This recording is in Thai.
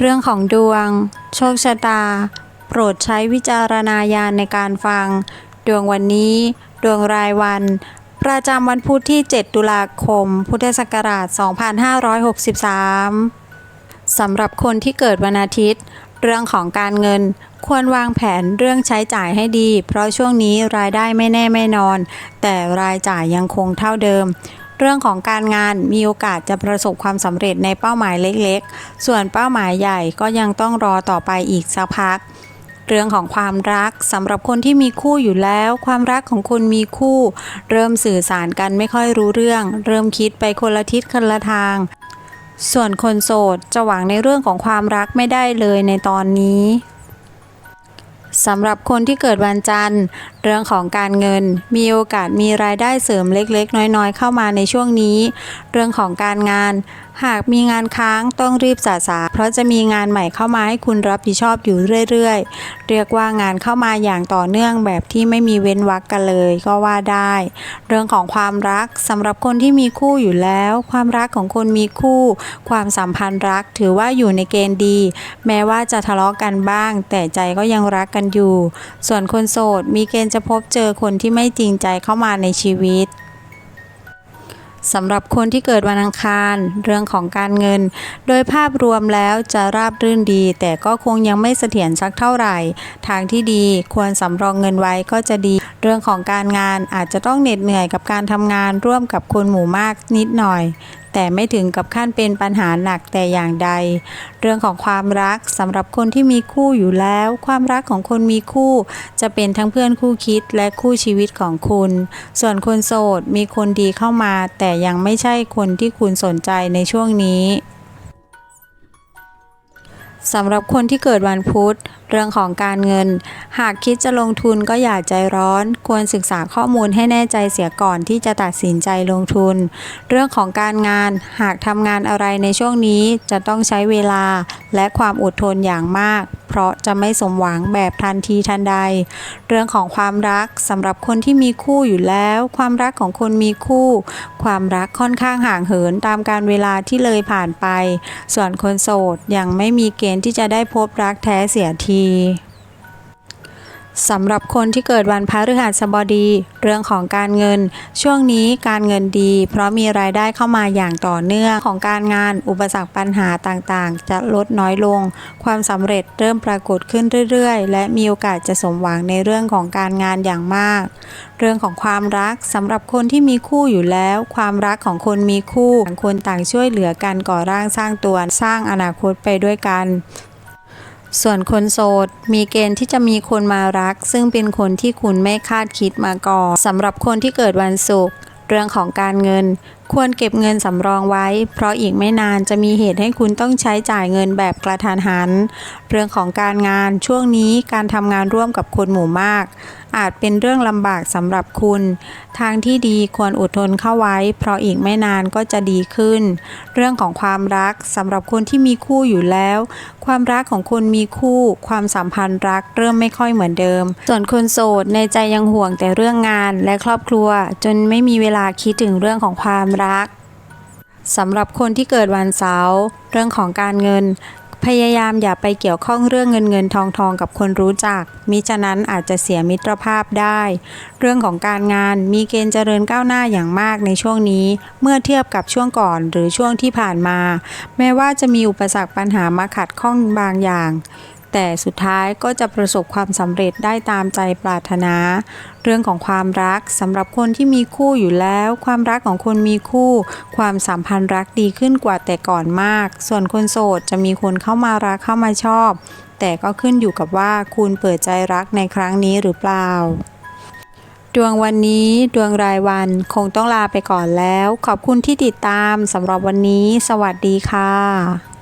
เรื่องของดวง โชคชะตา โปรดใช้วิจารณญาณในการฟัง ดวงวันนี้ ดวงรายวัน ประจำวันพุธที่ 7 ตุลาคม พุทธศักราช 2563 สำหรับคนที่เกิดวันอาทิตย์ เรื่องของการเงินควรวางแผนเรื่องใช้จ่ายให้ดี เพราะช่วงนี้รายได้ไม่แน่ไม่นอน แต่รายจ่ายยังคงเท่าเดิม เรื่องของการงานมีโอกาสจะประสบความสำเร็จในเป้าหมายเล็กๆ ส่วนเป้าหมายใหญ่ก็ยังต้องรอต่อไปอีกสักพัก เรื่องของความรักสำหรับคนที่มีคู่อยู่แล้ว ความรักของคนมีคู่ เริ่มสื่อสารกันไม่ค่อยรู้เรื่อง เริ่มคิดไปคนละทิศคนละทาง ส่วนคนโสดจะหวังในเรื่องของความรักไม่ได้เลยในตอนนี้ สำหรับคนที่เกิดวันจันทร์ เรื่องของการเงิน มีโอกาสมีรายได้เสริมเล็กๆ น้อยๆ เข้ามาในช่วงนี้ เรื่องของการงาน หากมีงานค้างต้องรีบสะสาเพราะจะมีงานใหม่เข้ามาให้คุณรับผิดชอบอยู่เรื่อยๆ เรียกว่างานเข้ามาอย่างต่อเนื่องแบบที่ไม่มีเว้นวรรคกันเลยก็ว่าได้ เรื่องของความรักสำหรับคนที่มีคู่อยู่แล้ว ความรักของคนมีคู่ ความสัมพันธ์รักถือว่าอยู่ในเกณฑ์ดี แม้ว่าจะทะเลาะกันบ้าง แต่ใจก็ยังรักกันอยู่ ส่วนคนโสดมีเกณฑ์จะพบเจอคนที่ไม่จริงใจเข้ามาในชีวิตสำหรับคนที่เกิดวันอังคาร เรื่องของการเงิน โดยภาพรวมแล้วจะราบรื่นดี แต่ก็คงยังไม่เสถียรสักเท่าไหร่ ทางที่ดีควรสำรองเงินไว้ก็จะดี เรื่องของการงานอาจจะต้องเหน็ดเหนื่อยกับการทำงานร่วมกับคนหมู่มากนิดหน่อย แต่ไม่ถึงกับขั้นเป็นปัญหาหนักแต่อย่างใด เรื่องของความรักสำหรับคนที่มีคู่อยู่แล้ว ความรักของคนมีคู่ จะเป็นทั้งเพื่อนคู่คิดและคู่ชีวิตของคุณ ส่วนคนโสดมีคนดีเข้ามา แต่ยังไม่ใช่คนที่คุณสนใจในช่วงนี้ สำหรับคนที่เกิดวันพุธ เรื่องของการเงิน หากคิดจะลงทุนก็อย่าใจร้อน ควรศึกษาข้อมูลให้แน่ใจเสียก่อนที่จะตัดสินใจลงทุน เรื่องของการงาน หากทำงานอะไรในช่วงนี้จะต้องใช้เวลาและความอดทนอย่างมาก เพราะจะไม่สมหวังแบบทันทีทันใด เรื่องของความรักสำหรับคนที่มีคู่อยู่แล้ว ความรักของคนมีคู่ ความรักค่อนข้างห่างเหินตามการเวลาที่เลยผ่านไป ส่วนคนโสดยังไม่มีเกณฑ์ที่จะได้พบรักแท้เสียที สำหรับคนที่เกิดวันพฤหัสบดี เรื่องของการเงิน ช่วงนี้การเงินดี เพราะมีรายได้เข้ามาอย่างต่อเนื่องของการงานอุปสรรคปัญหาต่างๆ จะลดน้อยลง ความสำเร็จเริ่มปรากฏขึ้นเรื่อยๆ และมีโอกาสจะสมหวังในเรื่องของการงานอย่างมาก เรื่องของความรักสำหรับคนที่มีคู่อยู่แล้ว ความรักของคนมีคู่ต่างคนต่างช่วยเหลือกันก่อร่างสร้างตัวสร้างอนาคตไปด้วยกัน ส่วนคนโสดมีเกณฑ์ที่จะมีคนมารัก ซึ่งเป็นคนที่คุณไม่คาดคิดมาก่อนสำหรับคนที่เกิดวันศุกร์เรื่องของการเงิน ควรเก็บเงินสำรองไว้ เพราะอีกไม่นานจะมีเหตุให้คุณต้องใช้จ่ายเงินแบบกระทันหัน เรื่องของการงานช่วงนี้การทำงานร่วมกับคนหมู่มาก อาจเป็นเรื่องลำบากสำหรับคุณ ทางที่ดีควรอดทนเข้าไว้ เพราะอีกไม่นานก็จะดีขึ้น เรื่องของความรักสำหรับคนที่มีคู่อยู่แล้ว ความรักของคนมีคู่ ความสัมพันธ์รักเริ่มไม่ค่อยเหมือนเดิม ส่วนคนโสดในใจยังห่วงแต่เรื่องงานและครอบครัว จนไม่มีเวลาคิดถึงเรื่องของความรักสำหรับคนที่เกิดวันเสาร์เรื่องของการเงิน พยายามอย่าไปเกี่ยวข้องเรื่องเงินเงินทองทองกับคนรู้จัก มิฉะนั้นอาจจะเสียมิตรภาพได้ เรื่องของการงานมีเกณฑ์เจริญก้าวหน้าอย่างมากในช่วงนี้ เมื่อเทียบกับช่วงก่อนหรือช่วงที่ผ่านมา แม้ว่าจะมีอุปสรรคปัญหามาขัดข้องบางอย่าง แต่สุดท้ายก็จะประสบความสำเร็จได้ตามใจปรารถนา เรื่องของความรักสำหรับคนที่มีคู่อยู่แล้ว ความรักของคนมีคู่ ความสัมพันธ์รักดีขึ้นกว่าแต่ก่อนมาก ส่วนคนโสดจะมีคนเข้ามารักเข้ามาชอบ แต่ก็ขึ้นอยู่กับว่าคุณเปิดใจรักในครั้งนี้หรือเปล่าดวงวันนี้ดวงรายวันคงต้องลาไปก่อนแล้ว ขอบคุณที่ติดตามสำหรับวันนี้ สวัสดีค่ะ